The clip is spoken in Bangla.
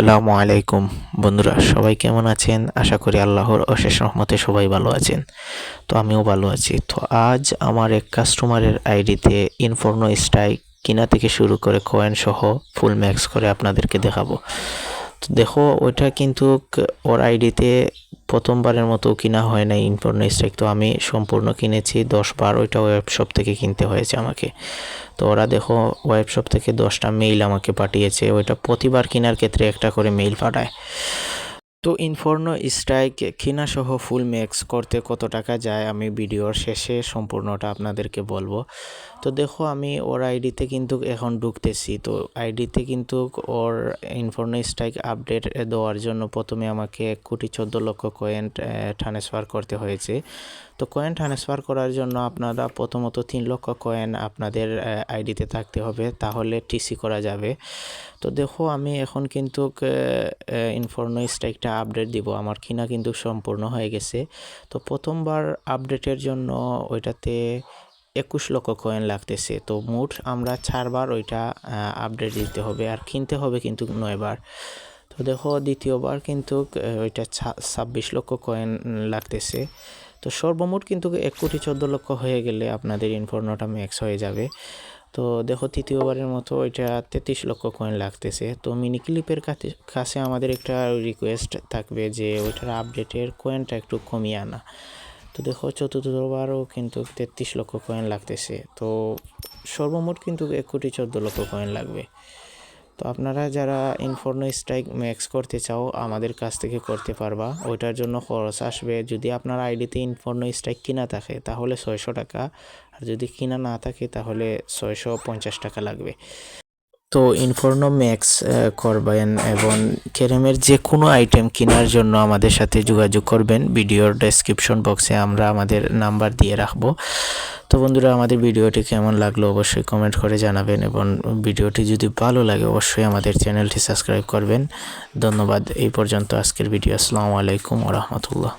আসসালামু আলাইকুম। বন্ধুরা, সবাই কেমন আছেন? আশা করি আল্লাহর অশেষ রহমতে সবাই ভালো আছেন। তো আমিও ভালো আছি। তো আজ আমার এক কাস্টমারের আইডিতে ইনফর্নো স্ট্রাইক কিনা থেকে শুরু করে কয়েন সহ ফুল ম্যাক্স করে আপনাদেরকে দেখাবো। তো দেখো, ওইটা কিন্তু ওর আইডিতে প্রথমবারের মতো কিনা হয় না ইনফর্নো স্ট্রাইক তো আমি সম্পূর্ণ কিনেছি দশ বার ওইটা ওয়েবশপ থেকে কিনতে হয়েছে আমাকে। তো ওরা দেখো ওয়েবশপ থেকে দশটা মেইল আমাকে পাঠিয়েছে, ওইটা প্রতিবার কেনার ক্ষেত্রে একটা করে মেইল পাঠায়। তো ইনফর্নো স্ট্রাইক কিনা সহ ফুল ম্যাক্স করতে কত টাকা যায় আমি ভিডিওর শেষে সম্পূর্ণটা আপনাদেরকে বলব। তো দেখো আমি ওর আইডিতে কিন্তু এখন ঢুকতেছি। তো আইডিতে কিন্তু ওর ইনফর্নো স্ট্রাইক আপডেট দেওয়ার জন্য প্রথমে আমাকে এক কোটি চোদ্দ লক্ষ কয়েন ট্রান্সফার করতে হয়েছে। তো কয়েন ট্রান্সফার করার জন্য আপনারা প্রথমত তিন লক্ষ কয়েন আপনাদের আইডিতে থাকতে হবে। তাহলে টিসি করা যাবে। তো দেখো আমি এখন কিন্তু ইনফর্নো স্ট্রাইকটা আপডেট দিব। আমার কিনা কিন্তু সম্পূর্ণ হয়ে গেছে। তো প্রথমবার আপডেটের জন্য ওইটাতে একুশ লক্ষ কয়েন লাগতেছে। তো মোট আমরা চারবার ওইটা আপডেট দিতে হবে আর কিনতে হবে কিন্তু নয়বার। তো দেখো দ্বিতীয়বার কিন্তু ওইটা ছাব্বিশ লক্ষ কয়েন লাগতেছে। তো সর্বমোট কিন্তু এক কোটি চোদ্দ লক্ষ হয়ে গেলে আপনাদের ইনফর্নোটা ম্যাক্স হয়ে যাবে। তো দেখো তৃতীয়বারের মতো ওইটা তেত্রিশ লক্ষ কয়েন লাগতেছে। তো মিনি ক্লিপের কাছে আমাদের একটা রিকোয়েস্ট থাকবে যে ওইটার আপডেটের কয়েনটা একটু কমিয়ে আনা। তো দেখো চতুর্থবারও কিন্তু তেত্রিশ লক্ষ কয়েন লাগতেছে। তো সর্বমোট কিন্তু এক কোটি চোদ্দ লক্ষ কয়েন লাগবে। তো আপনারা যারা ইনফর্নো স্ট্রাইক ম্যাক্স করতে চাও, আমাদের কাছ থেকে করতে পারবা। ওইটার জন্য খরচ আসবে। যদি আপনার আইডিতে ইনফর্নো স্ট্রাইক কিনা থাকে, তাহলে ছয়শো টাকা। আর যদি কিনা না থাকে, তাহলে ছয়শো পঞ্চাশ টাকা লাগবে। তো ইনফর্নো ম্যাক্স করবেন এবং কেরেমের যে কোনো আইটেম কেনার জন্য আমাদের সাথে যোগাযোগ করবেন। ভিডিওর ডেসক্রিপশন বক্সে আমরা আমাদের নাম্বার দিয়ে রাখব। তো বন্ধুরা, আমাদের ভিডিওটি কেমন লাগল অবশ্যই কমেন্ট করে জানাবেন এবং ভিডিওটি যদি ভালো লাগে অবশ্যই আমাদের চ্যানেলটি সাবস্ক্রাইব করবেন। ধন্যবাদ। এই পর্যন্ত আজকের ভিডিও। আসসালামু আলাইকুম রহমতুল্লাহ।